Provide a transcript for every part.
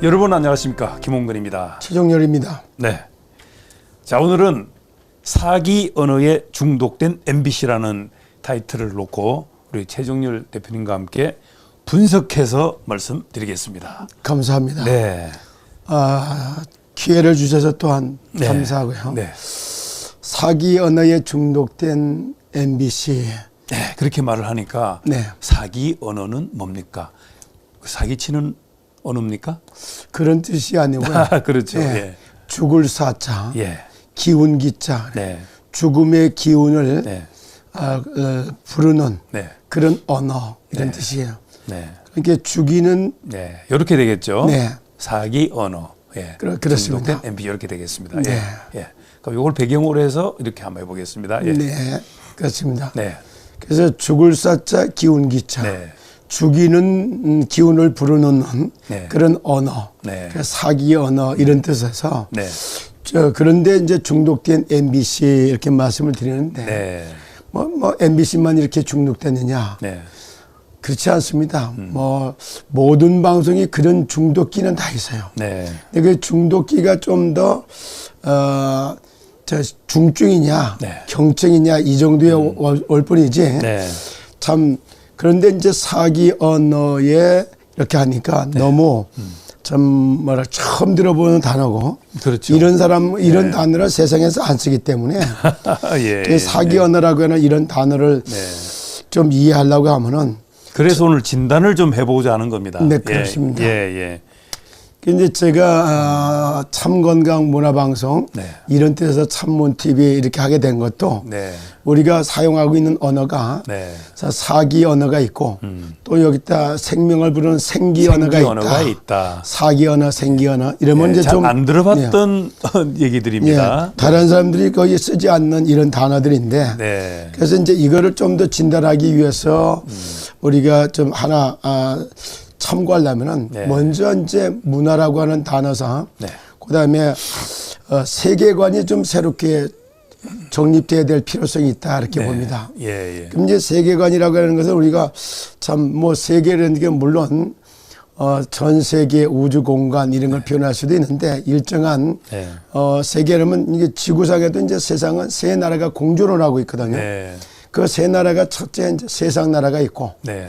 여러분 안녕하십니까 김홍근입니다. 최종열입니다. 네. 자 오늘은 사기 언어에 중독된 MBC라는 타이틀을 놓고 우리 최종열 대표님과 함께 분석해서 말씀드리겠습니다. 감사합니다. 네. 아, 기회를 주셔서 또한 네. 감사하고요. 네. 사기 언어에 중독된 MBC. 네. 그렇게 말을 하니까 네. 사기 언어는 뭡니까? 사기치는 언어입니까? 그런 뜻이 아니고요. 아, 그렇죠. 예. 예. 죽을 사자, 예. 기운 기자, 네. 죽음의 기운을 네. 아, 어, 부르는 네. 그런 언어 이런 네. 뜻이에요. 네. 이렇게 죽이는 네. 이렇게 되겠죠. 네. 사기 언어. 예. 그렇- 그렇습니다. MB 이렇게 되겠습니다. 네. 예. 예. 그럼 이걸 배경으로 해서 이렇게 한번 해보겠습니다. 예. 네 그렇습니다. 네. 그래서 죽을 사자 기운 기자. 네. 죽이는 음, 기운을 부르는 네. 그런 언어, 네. 그 사기 언어 이런 뜻에서 네. 저 그런데 이제 중독된 MBC 이렇게 말씀을 드리는데 네. 뭐, 뭐 MBC만 이렇게 중독되느냐 네. 그렇지 않습니다. 음. 뭐 모든 방송이 그런 중독기는 다 있어요. 네. 근데 그 중독기가 좀더 어, 저 중증이냐 네. 음. 경증이냐 이 정도에 올, 올 뿐이지 네. 참 그런데 이제 사기 언어에 이렇게 하니까 네. 너무 참 뭐라 처음 들어보는 단어고 음. 그렇죠. 이런 사람 이런 네. 단어를 세상에서 안 쓰기 때문에 예. 그 사기 예. 언어라고 하는 이런 단어를 네. 좀 이해하려고 하면은 그래서 오늘 진단을 좀 해보고자 하는 겁니다. 네, 예. 그렇습니다. 예. 예. 근데 제가 어, 참건강 문화방송 네. 이런 뜻에서 참문 TV 이렇게 하게 된 것도 네. 우리가 사용하고 있는 언어가 네. 자, 사기 언어가 있고 또 여기다 생명을 부르는 생기, 언어가, 생기 언어가 있다. 있다. 사기 언어, 생기 언어 이러면 이제 좀 잘안 들어봤던 예, 얘기들입니다. 다른 사람들이 거의 쓰지 않는 이런 단어들인데 네. 그래서 이제 이거를 좀 더 진단하기 위해서 음. 우리가 좀 하나 아, 참고하려면은 네. 먼저 이제 문화라고 하는 단어상 네. 그다음에 어, 세계관이 좀 새롭게 정립돼야 될 필요성이 있다 이렇게 네. 봅니다. 예. 예. 그럼 이제 세계관이라고 하는 것은 우리가 참 뭐 세계라는 게 물론 어, 전 세계 우주 공간 이런 걸 표현할 수도 있는데 일정한 네. 어, 세계라면 이게 지구상에도 이제 세상은 세 나라가 공존을 하고 있거든요. 네. 그세 나라가 첫째 이제 세상 나라가 있고 네.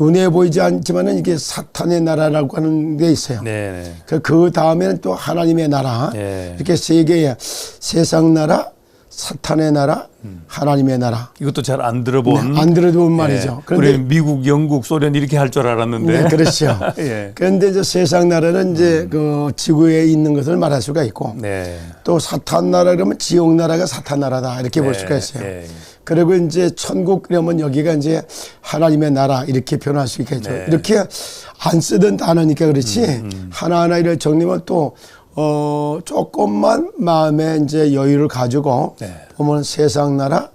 눈에 보이지 않지만은 이게 사탄의 나라라고 하는 게 있어요. 네. 네. 그, 그 다음에는 또 하나님의 나라 네. 이렇게 세 개의 세상 나라, 사탄의 나라, 하나님의 나라. 이것도 잘 안 들어본 네, 안 들어본 말이죠. 예. 우리 미국, 영국, 소련 이렇게 할 줄 알았는데. 네, 그렇죠. 예. 그런데 이제 세상 나라는 이제 그 지구에 있는 것을 말할 수가 있고 네. 또 사탄 나라 그러면 지옥 나라가 사탄 나라다 이렇게 볼 네, 수가 있어요. 예. 그리고 이제 천국 그러면 여기가 이제 하나님의 나라 이렇게 표현할 수 있겠죠. 네. 음, 이렇게 안 쓰던 단어니까 그렇지 하나하나 이를 정리면 또 어, 조금만 마음에 이제 여유를 가지고 네. 보면 세상 나라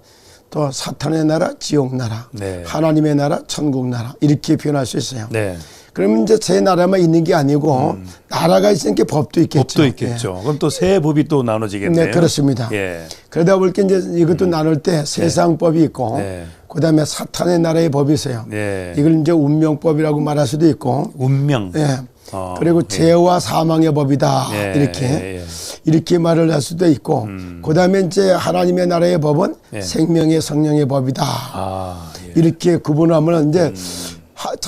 또 사탄의 나라, 지옥 나라, 네. 하나님의 나라, 천국 나라 이렇게 표현할 수 있어요. 네. 그러면 이제 제 나라만 있는 게 아니고 나라가 있으니까 법도 있겠죠. 법도 있겠죠. 그럼 또새 법이 또 예. 나눠지겠네요. 네, 그렇습니다. 예. 그러다 보니까 이제 이것도 나눌 때 세상 법이 있고 네. 그다음에 사탄의 나라의 법이 있어요. 네. 이걸 이제 운명법이라고 말할 수도 있고 운명. 예. 어, 그리고 예. 죄와 사망의 법이다 예, 이렇게 예, 예. 이렇게 말을 할 수도 있고 그다음에 이제 하나님의 나라의 법은 예. 생명의 성령의 법이다 아, 예. 이렇게 구분하면 이제 하-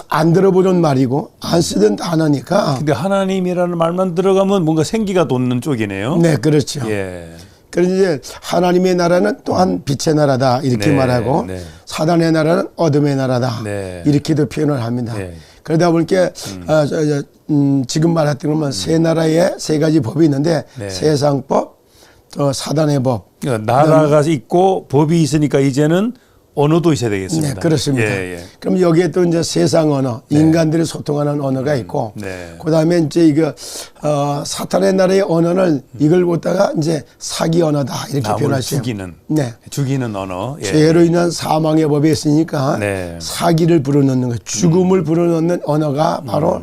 안 들어보던 말이고 안 쓰던 단어니까 근데 하나님이라는 말만 들어가면 뭔가 생기가 돋는 쪽이네요. 네 그렇죠. 예. 그래서 이제 하나님의 나라는 또한 빛의 나라다 이렇게 네, 말하고 네. 사단의 나라는 어둠의 나라다 네. 이렇게도 표현을 합니다. 네. 그러다 보니까 아, 저, 저, 음, 지금 말했던 것만 세 나라의 세 가지 법이 있는데 네. 세상법, 또 사단의 법, 그러니까 나라가 있고 법이 있으니까 이제는 언어도 있어야 되겠습니다. 네, 그렇습니다. 예, 예. 그럼 여기에 또 이제 세상 언어, 인간들이 소통하는 언어가 있고, 네. 그다음에 이제 이거 어, 사탄의 나라의 언어는 이걸 보다가 이제 사기 언어다 이렇게 수 있어요. 죽이는 네. 죽이는 언어. 예. 죄로 인한 사망의 법이 있으니까 네. 사기를 불어넣는 거, 죽음을 불어넣는 언어가 바로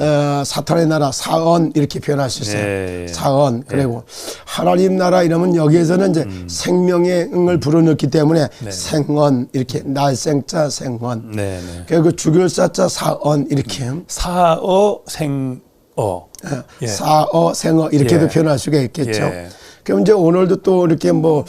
어, 사탄의 나라 사언 이렇게 표현할 수 있어요. 네. 사언 그리고 하나님 나라 이러면 여기에서는 이제 생명의 응을 불어넣기 때문에 생언 이렇게 날생자 생언 네, 네. 그리고 죽을 사자 사언 이렇게 사어 생언 어. 예. 사어, 생어 이렇게도 예. 표현할 수가 있겠죠. 예. 그럼 이제 오늘도 또 이렇게 뭐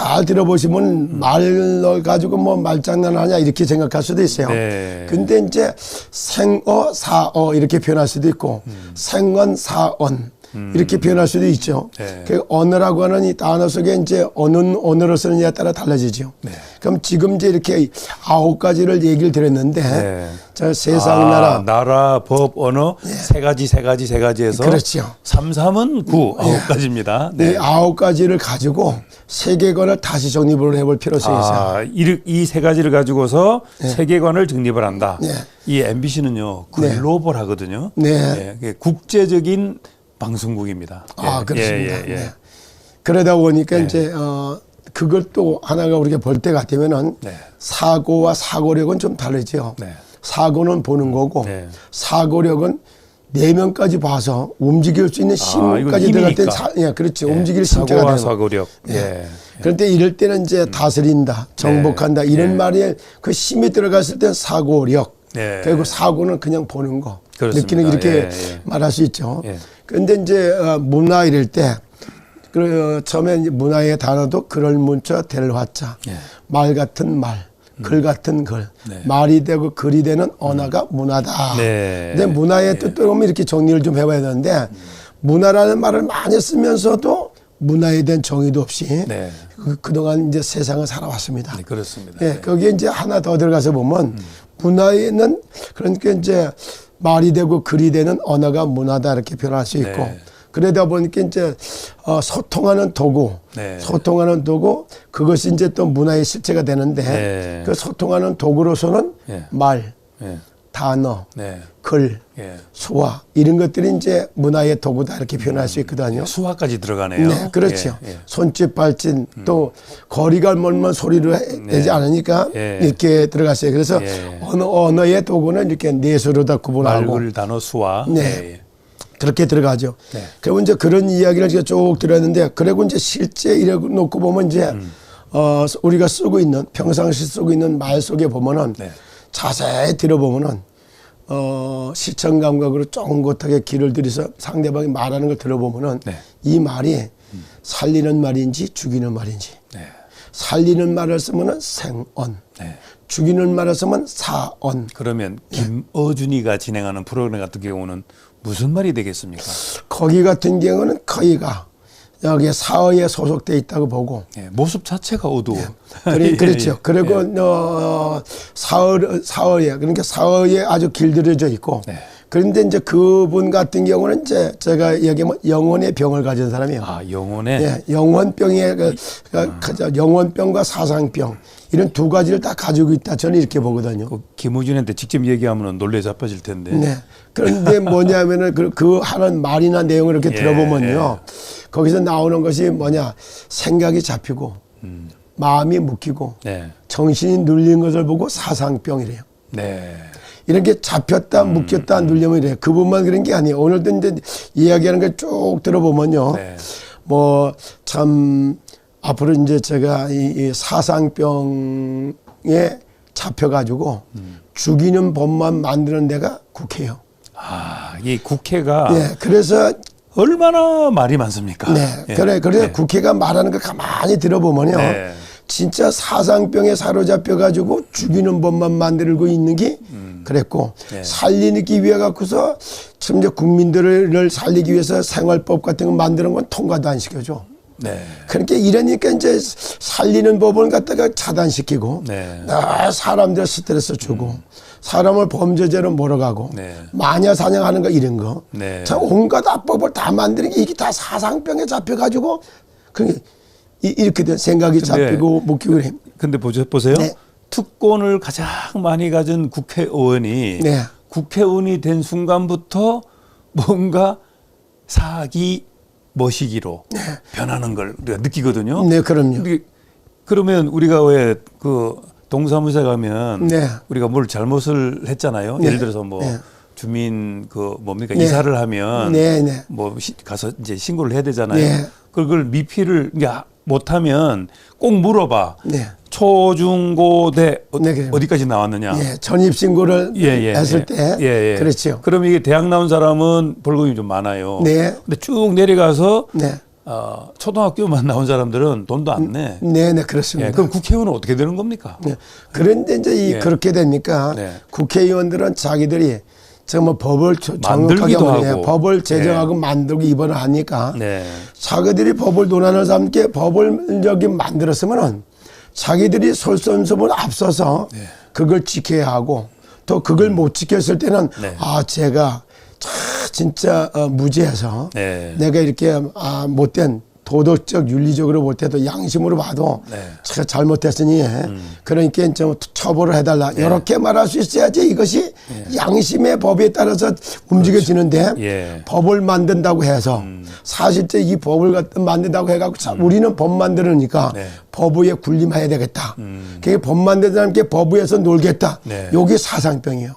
잘 들어보시면 말을 가지고 뭐 말장난하냐 이렇게 생각할 수도 있어요. 네. 근데 이제 생어, 사어 이렇게 표현할 수도 있고 생언, 사언 이렇게 표현할 수도 있죠. 네. 그 언어라고 하는 이 단어 속에 이제 어느 언어로 쓰느냐에 따라 달라지죠. 네. 그럼 지금 이제 이렇게 아홉 가지를 얘기를 드렸는데 네. 저 세상 아, 나라 나라, 법, 언어 세 가지 세 가지 세 가지에서 그렇죠. 삼삼은 구 아홉 가지입니다. 이 아홉 가지를 가지고 세계관을 다시 정립을 해볼 필요성이 있어요. 아, 이세 가지를 가지고서 세계관을 정립을 한다. 네. 이 MBC는요 글로벌하거든요. 네. 예, 국제적인 방송국입니다. 아, 예, 그렇습니다. 예, 예, 예. 네. 그러다 보니까 이제 어 그걸 또 하나가 우리가 볼때 같으면은 네. 사고와 사고력은 좀 다르죠. 네. 사고는 보는 거고 네. 사고력은 내면까지 봐서 움직일 수 있는 아, 힘까지 들어갈 때. 사, 예, 그렇지. 예, 움직일 되는 거. 사고력. 예. 예. 그런데 이럴 때는 이제 다스린다, 정복한다 이런 예. 말에 그 힘이 들어갔을 땐 사고력. 예. 그리고 사고는 그냥 보는 거, 그렇습니다. 느끼는 거 이렇게 예, 예. 말할 수 있죠. 예. 그런데 이제 어, 문화 이럴 때, 그 어, 처음에 문화의 단어도 그럴 문자 될 화자, 예. 말 같은 말, 글 같은 글, 네. 말이 되고 글이 되는 언어가 문화다. 네. 근데 문화의 뜻도 보면 이렇게 정리를 좀 해봐야 되는데 문화라는 말을 많이 쓰면서도 문화에 대한 정의도 없이 네. 그, 그동안 이제 세상을 살아왔습니다. 네, 그렇습니다. 예, 거기에 이제 하나 더 들어가서 보면 문화에는 그러니까 이제 말이 되고 글이 되는 언어가 문화다 이렇게 표현할 수 있고 네. 그러다 보니까 이제 어, 소통하는 도구, 네. 소통하는 도구 그것이 이제 또 문화의 실체가 되는데 네. 그 소통하는 도구로서는 네. 말, 예. 단어, 네. 글, 예. 수화 이런 것들이 이제 문화의 도구다 이렇게 표현할 수 있거든요. 수화까지 들어가네요. 네, 그렇죠. 예, 예. 손짓, 발짓 또 거리가 멀면 소리를 해- 내지 않으니까 예. 이렇게 들어갔어요. 그래서 예. 어느 언어의 도구는 이렇게 넷으로 다 구분하고 말글 단어 수화. 네. 예, 예. 그렇게 들어가죠. 네. 그리고 이제 그런 이야기를 제가 쭉 들었는데 그리고 이제 실제 이래 놓고 보면 이제 음. 어 우리가 쓰고 있는 평상시 쓰고 있는 말 속에 보면은 네. 자세히 들어보면은 어 시청 감각으로 쫑긋하게 귀를 들여서 상대방이 말하는 걸 들어보면은 네. 이 말이 살리는 말인지 죽이는 말인지 네. 살리는 말을 쓰면은 생언 네. 죽이는 말을 쓰면 사언 그러면 김어준이가 진행하는 프로그램 같은 경우는 무슨 말이 되겠습니까? 거기 같은 경우는 거기가 여기에 사어에 소속돼 있다고 보고 예, 모습 자체가 어두워. 그래, 그렇죠. 예, 그리고 어, 사흘 사흘에 그러니까 사흘에 아주 길들여져 있고. 네. 그런데 이제 그분 같은 경우는 이제 제가 얘기하면 영혼의 병을 가진 사람이에요. 아 영혼에 예, 영혼병의 그, 그, 그 영혼병과 사상병 이런 두 가지를 다 가지고 있다. 저는 이렇게 보거든요. 그 김우준한테 직접 얘기하면 놀래 자빠질 텐데. 네. 그런데 뭐냐면은 그, 그 하는 말이나 내용을 이렇게 예, 들어보면요. 거기서 나오는 것이 뭐냐. 생각이 잡히고, 마음이 묶이고, 네. 정신이 눌린 것을 보고 사상병이래요. 네. 이렇게 잡혔다, 음, 묶였다, 눌리면 이래요. 그분만 그런 게 아니에요. 오늘도 이제 이야기하는 걸 쭉 들어보면요. 네. 뭐, 참, 앞으로 이제 제가 이, 이 사상병에 잡혀가지고 죽이는 법만 만드는 데가 국회요. 아, 이 국회가 예, 그래서 얼마나 말이 많습니까? 네, 예. 그래, 그래서 네. 국회가 말하는 걸 가만히 들어보면요, 네. 진짜 사상병에 사로잡혀 가지고 죽이는 법만 만들고 있는 게 그랬고 네. 살리기 위해 갖고서 참 이제 국민들을 살리기 위해서 생활법 같은 거 만드는 건 통과도 안 시켜줘. 네. 그러니까 이러니까 이제 살리는 법을 갖다가 차단시키고 네. 아, 사람들 스트레스 주고 사람을 범죄자로 몰아가고 네. 마녀 사냥하는 거 이런 거. 네. 참 온갖 합법을 다 만드는 게 이게 다 사상병에 잡혀가지고 그게 이- 이렇게 된 생각이 잡히고 묶이고 그래. 근데 보세요. 보세요. 네. 특권을 가장 많이 가진 국회의원이 네. 국회의원이 된 순간부터 뭔가 사기 머시기로 변하는 걸 우리가 느끼거든요. 네, 그럼요. 그러면 우리가 왜 그 동사무소 가면 네. 우리가 뭘 잘못을 했잖아요. 네. 예를 들어서 뭐 네. 주민 그 뭡니까 네. 이사를 하면 네, 네. 뭐 시- 가서 이제 신고를 해야 되잖아요. 네. 그걸 미필을 못하면 꼭 물어봐. 네. 초중고대 어, 네. 어디까지 나왔느냐. 예, 전입 신고를 예, 예, 했을 예. 때 예, 예. 그렇죠. 그럼 이게 대학 나온 사람은 벌금이 좀 많아요. 네. 근데 쭉 내려가서 네. 어, 초등학교만 나온 사람들은 돈도 안 내. 네, 네, 그렇습니다. 예, 그럼 국회의원은 어떻게 되는 겁니까? 네. 그런데 이제 이 예. 그렇게 되니까 네. 국회의원들은 자기들이 정말 법을 저- 정확하게 하고. 법을 제정하고 만들고 입원을 하니까 네. 자기들이 법을 논하는 사람께 법을 저기 만들었으면은 자기들이 솔선수범을 앞서서 네. 그걸 지켜야 하고 또 그걸 못 지켰을 때는 네. 아 제가 참 진짜 어, 무지해서 네. 내가 이렇게 아, 못된 도덕적 윤리적으로 못해도 양심으로 봐도 네. 제가 잘못했으니 음. 그러니까 좀 처벌을 해달라 네. 이렇게 말할 수 있어야지 이것이 양심의 법에 따라서 움직여지는데 예. 법을 만든다고 해서 음. 사실제 이 법을 만든다고 해갖고 자, 우리는 법 만들으니까 네. 음. 법위에 군림해야 되겠다. 그게 법 만든 사람께 법위에서 놀겠다. 네. 요게 사상병이에요.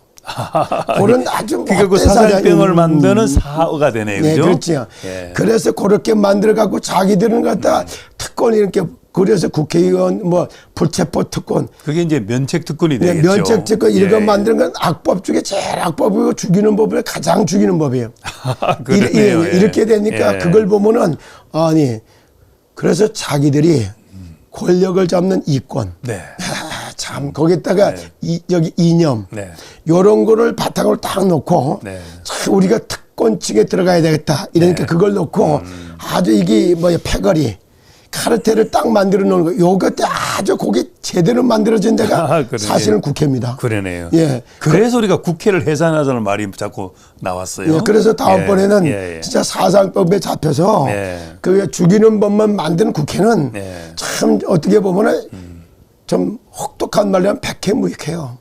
그런 아주 그러니까 그 못된 사상병을 사상이- 만드는 사어가 되네요. 네, 그죠? 그렇죠. 예. 그래서 그렇게 만들어 갖고 자기들은 갖다 특권 이렇게 그래서 국회의원 뭐 불체포 특권 그게 이제 면책 특권이 네, 되겠죠. 면책 특권 이런 거 예. 만드는 건 악법 중에 제일 악법이고 죽이는 법을 가장 죽이는 법이에요. 이- 이- 예. 이렇게 되니까 예. 그걸 보면은 아니 그래서 자기들이 권력을 잡는 이권 네. 아, 참 거기다가 이, 여기 이념 네. 요런 거를 바탕으로 딱 놓고 네. 참 우리가 특권층에 들어가야 되겠다 이러니까 그걸 놓고 음. 아주 이게 뭐야 패거리 카르텔을 딱 만들어 놓은 거 요것도 아주 그게 제대로 만들어진 데가 아. 사실은 국회입니다. 그러네요. 예. 그래서 우리가 국회를 해산하자는 말이 자꾸 나왔어요. 예, 그래서 다음번에는 예, 예, 예. 진짜 사상법에 잡혀서 네. 그 죽이는 법만 만드는 국회는 네. 참 어떻게 보면은 좀 혹독한 말로 하면 백해무익해요.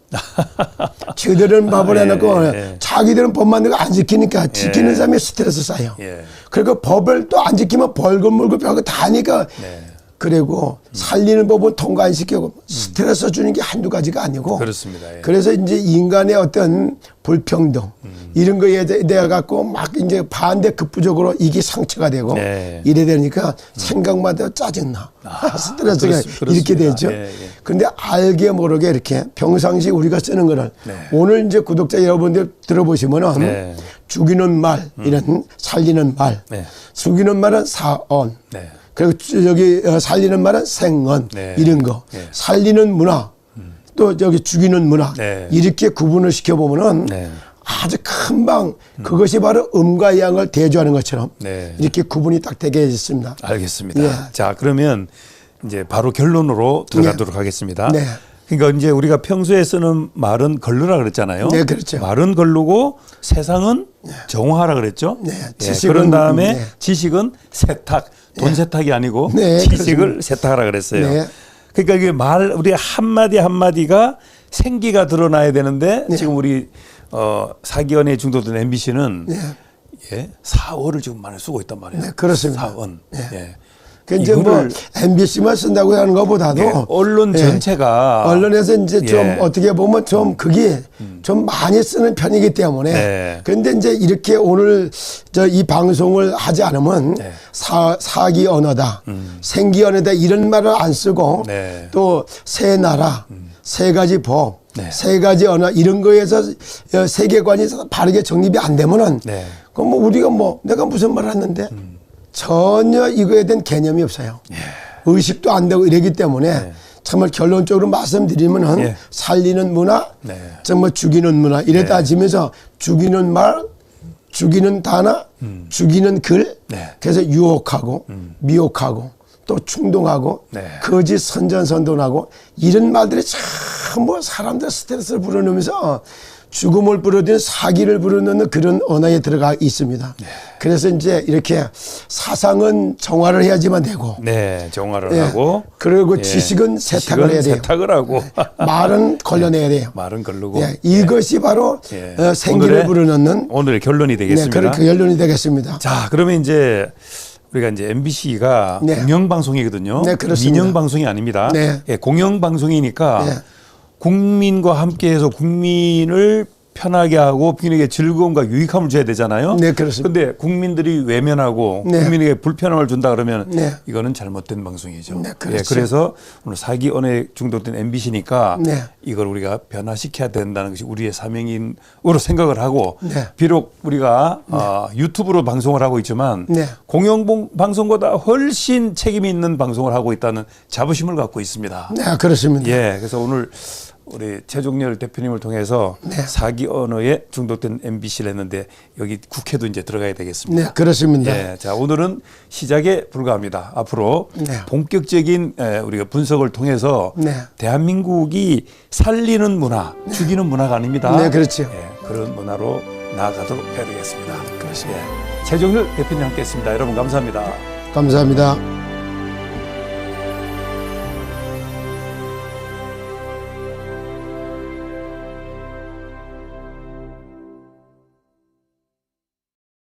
저들은 법을 아, 예, 해놓고 예. 자기들은 법 만들고 안 지키니까 지키는 예. 사람이 스트레스 쌓여. 예. 그리고 법을 또 안 지키면 벌금 물고 별거 다 하니까 네. 그리고 살리는 법은 통과 안 시키고 스트레스 주는 게 한두 가지가 아니고 그렇습니다. 예. 그래서 이제 인간의 어떤 불평등 음. 이런 거에 대- 대해 갖고 막 이제 반대 급부적으로 이게 상처가 되고 네. 이래 되니까 생각마다 짜증나 스트레스가 그렇습- 이렇게. 되죠. 예, 예. 근데 알게 모르게 이렇게 평상시 우리가 쓰는 거를 네. 오늘 이제 구독자 여러분들 들어보시면은 네. 죽이는 말 이런 살리는 말 네. 죽이는 말은 사언 네. 그리고 주- 여기 어, 살리는 말은 생언 네. 이런 거 네. 살리는 문화 또 여기 죽이는 문화 네. 이렇게 구분을 시켜 보면은 네. 아주 금방 그것이 바로 음과 양을 대조하는 것처럼 네. 이렇게 구분이 딱 되게 있습니다. 알겠습니다. 예. 자, 그러면 이제 바로 결론으로 들어가도록 하겠습니다. 네. 그러니까 이제 우리가 평소에 쓰는 말은 걸르라 그랬잖아요. 네, 그렇죠. 말은 걸르고 세상은 정화하라 그랬죠. 네, 예, 지식은- 그런 다음에 네. 지식은 세탁, 돈 세탁이 아니고 네, 지식을 세탁하라 그랬어요. 네. 그러니까 이게 말 우리 한 마디 한 마디가 생기가 드러나야 되는데 네. 지금 우리 어 사기원에 중도된 MBC는 네. 예, 사원을 지금 많이 쓰고 있단 말이에요. 네, 그렇습니다. 사원. 예. 그 이제 뭐 MBC만 쓴다고 하는 것보다도 예, 언론 예, 전체가 언론에서 이제 좀 예. 음. 어떻게 보면 좀 그게 좀 많이 쓰는 편이기 때문에 네. 그런데 이제 이렇게 오늘 저 이 방송을 하지 않으면 네. 음. 사, 사기 언어다 생기 언어다 이런 말을 안 쓰고 네. 또세 나라 세 가지 법 네. 세 가지 언어 이런 거에서 어, 세계관이 바르게 정립이 안 되면은 네. 그럼 뭐 우리가 뭐 내가 무슨 말 했는데 전혀 이거에 대한 개념이 없어요. 예. 의식도 안 되고 이러기 때문에 정말 결론적으로 말씀드리면은 예. 살리는 문화, 네. 정말 죽이는 문화 이래 따지면서 죽이는 말, 죽이는 단어, 죽이는 글, 네. 그래서 유혹하고 미혹하고 또 충동하고 네. 거짓 선전선동하고 이런 말들이 참 뭐 사람들 스트레스를 불어넣으면서 죽음을 불어넣는 사기를 불어넣는 그런 언어에 들어가 있습니다. 네. 그래서 이제 이렇게 사상은 정화를 해야지만 되고 네, 정화를 예. 하고 그리고 예. 지식은 세탁을 지식은 해야 돼요. 세탁을 하고 말은 걸러내야 돼요. 말은 걸르고 예, 이것이 바로 예. 어, 생기를 오늘의- 불어넣는 오늘의 결론이 네, 되겠습니다. 그런 그 결론이 되겠습니다. 자, 그러면 이제 우리가 이제 MBC가 네. 공영 방송이거든요. 네, 그렇습니다. 민영 방송이 아닙니다. 네. 예, 공영 방송이니까 네. 국민과 함께해서 국민을 편하게 하고 국민에게 즐거움과 유익함을 줘야 되잖아요. 네, 그렇습니다. 근데 국민들이 외면하고 네. 국민에게 불편함을 준다 그러면 네. 이거는 잘못된 방송이죠. 네, 예, 그렇죠. 그래서 오늘 사기 언어에 중독된 MBC니까 네. 이걸 우리가 변화시켜야 된다는 것이 우리의 사명으로 생각을 하고 네. 비록 우리가 어, 유튜브로 방송을 하고 있지만 네. 공영 방송보다 훨씬 책임이 있는 방송을 하고 있다는 자부심을 갖고 있습니다. 네, 그렇습니다. 예, 그래서 오늘 우리 최종렬 대표님을 통해서 네. 사기 언어에 중독된 MBC를 했는데 여기 국회도 이제 들어가야 되겠습니다. 네, 그렇습니다. 예, 자 오늘은 시작에 불과합니다. 앞으로 네. 본격적인 에, 우리가 분석을 통해서 네. 대한민국이 살리는 문화, 죽이는 문화가 아닙니다. 네, 그렇죠. 예, 그런 문화로 나아가도록 해야 되겠습니다. 그렇습니다. 예, 최종렬 대표님 함께했습니다. 여러분 감사합니다. 감사합니다.